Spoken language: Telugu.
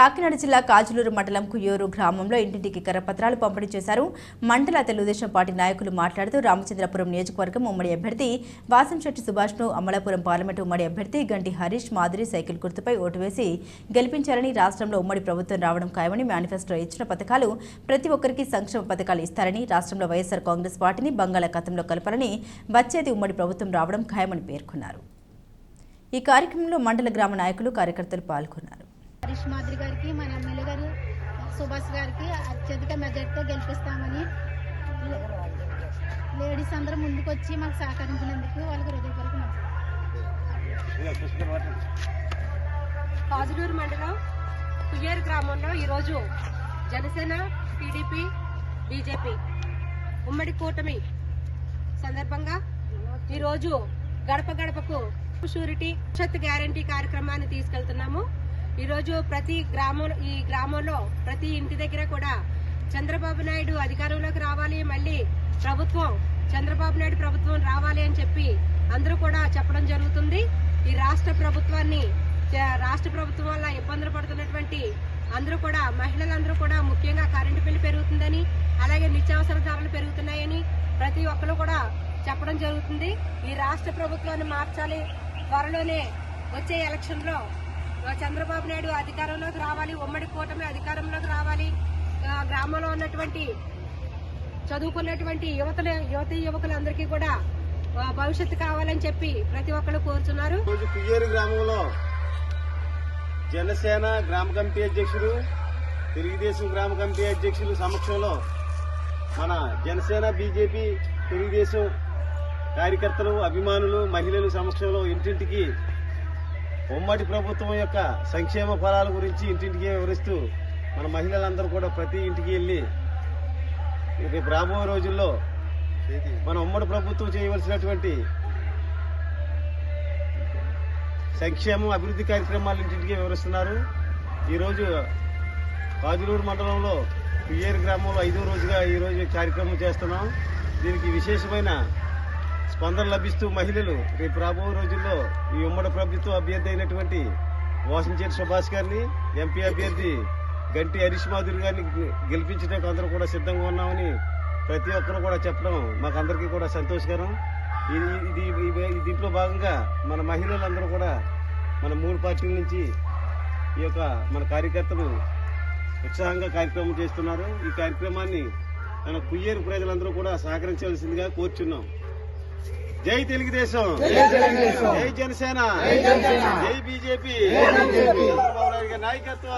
కాకినాడ జిల్లా కాజులూరు మండలం కుయ్యూరు గ్రామంలో ఇంటింటికి కరపత్రాలు పంపిణీ చేశారు. మండల తెలుగుదేశం పార్టీ నాయకులు మాట్లాడుతూ రామచంద్రపురం నియోజకవర్గం ఉమ్మడి అభ్యర్థి వాసంశెట్టి సుభాష్ను అమలాపురం పార్లమెంటు ఉమ్మడి అభ్యర్థి గంటి హరీష్ మాదిరి సైకిల్ గుర్తుపై ఓటు వేసి గెలిపించారని రాష్ట్రంలో ఉమ్మడి ప్రభుత్వం రావడం ఖాయమని మేనిఫెస్టో ఇచ్చిన పథకాలు ప్రతి ఒక్కరికి సంక్షేమ పథకాలు ఇస్తారని రాష్ట్రంలో వైఎస్సార్ కాంగ్రెస్ పార్టీని బంగాళాఖాతంలో కలపాలని వచ్చేది ఉమ్మడి ప్రభుత్వం రావడం ఖాయమని పేర్కొన్నారు. ఈ కార్యక్రమంలో మండల గ్రామ నాయకులు కార్యకర్తలు పాల్గొన్నారు. హరీష్ మాదిరి గారికి మన ఎమ్మెల్యే గారు సుభాష్ గారికి అత్యధిక మెజార్టీతో గెలిపిస్తామని లేడీస్ అందరూ ముందుకు వచ్చి మాకు సహకరించినందుకు వాళ్ళకి హృదయపూర్వక కాజులూరు మండలం కుయ్యేరు గ్రామంలో ఈరోజు జనసేన టీడీపీ బీజేపీ ఉమ్మడి కూటమి సందర్భంగా ఈరోజు గడప గడపకు షూరిటీ భవిష్యత్ గ్యారంటీ కార్యక్రమాన్ని తీసుకెళ్తున్నాము. ఈరోజు ప్రతి గ్రామం ఈ గ్రామంలో ప్రతి ఇంటి దగ్గర కూడా చంద్రబాబు నాయుడు అధికారంలోకి రావాలి మళ్ళీ ప్రభుత్వం చంద్రబాబు నాయుడు ప్రభుత్వం రావాలి అని చెప్పి అందరూ కూడా చెప్పడం జరుగుతుంది. ఈ రాష్ట్ర ప్రభుత్వాన్ని రాష్ట్ర ప్రభుత్వం వల్ల ఇబ్బందులు పడుతున్నటువంటి అందరూ కూడా మహిళలందరూ కూడా ముఖ్యంగా కరెంటు బిల్లు పెరుగుతుందని అలాగే నిత్యావసర ధరలు పెరుగుతున్నాయని ప్రతి ఒక్కరు కూడా చెప్పడం జరుగుతుంది. ఈ రాష్ట్ర ప్రభుత్వాన్ని మార్చాలి త్వరలోనే వచ్చే ఎలక్షన్లో చంద్రబాబు నాయుడు అధికారంలోకి రావాలి ఉమ్మడి కూటమి అధికారంలోకి రావాలి. ఆ, గ్రామంలో ఉన్నటువంటి చదువుకున్నటువంటి యువత యువతి యువకులందరికీ కూడా భవిష్యత్తు కావాలని చెప్పి ప్రతి ఒక్కరు కోరుతున్నారు కుయ్యేరు గ్రామంలో జనసేన గ్రామ కమిటీ అధ్యక్షులు తెలుగుదేశం గ్రామ కమిటీ అధ్యక్షులు సమక్షంలో మన జనసేన బీజేపీ తెలుగుదేశం కార్యకర్తలు అభిమానులు మహిళలు సమక్షంలో ఇంటింటికి ఉమ్మడి ప్రభుత్వం యొక్క సంక్షేమ ఫలాల గురించి ఇంటింటికి వివరిస్తూ మన మహిళలందరూ కూడా ప్రతి ఇంటికి వెళ్ళి రేపు రాబోయే రోజుల్లో మన ఉమ్మడి ప్రభుత్వం చేయవలసినటువంటి సంక్షేమం అభివృద్ధి కార్యక్రమాలు ఇంటింటికి వివరిస్తున్నారు. ఈరోజు కాజులూరు మండలంలో పియ్యేరు గ్రామంలో ఐదో రోజుగా ఈరోజు కార్యక్రమం చేస్తున్నాం. దీనికి విశేషమైన స్పందన లభిస్తూ మహిళలు రేపు రాబోయే రోజుల్లో ఈ ఉమ్మడి ప్రభుత్వం అభ్యర్థి అయినటువంటి వాసంచేటి సుభాష్ గారిని ఎంపీ అభ్యర్థి గంటి హరీష్ మాధురి గారిని గెలిపించడానికి అందరూ కూడా సిద్ధంగా ఉన్నామని ప్రతి ఒక్కరు కూడా చెప్పడం మాకందరికీ కూడా సంతోషకరం. ఇది- దీంట్లో భాగంగా మన మహిళలందరూ కూడా మన మూడు పార్టీల నుంచి ఈ యొక్క మన కార్యకర్తలు ఉత్సాహంగా కార్యక్రమం చేస్తున్నారు. ఈ కార్యక్రమాన్ని మన కుయ్యేరు ప్రజలందరూ కూడా సహకరించవలసిందిగా కోరుచున్నాం. జై తెలుగుదేశం. జై జనసేన. జై బీజేపీ. చంద్రబాబు నాయుడు గారి నాయకత్వం.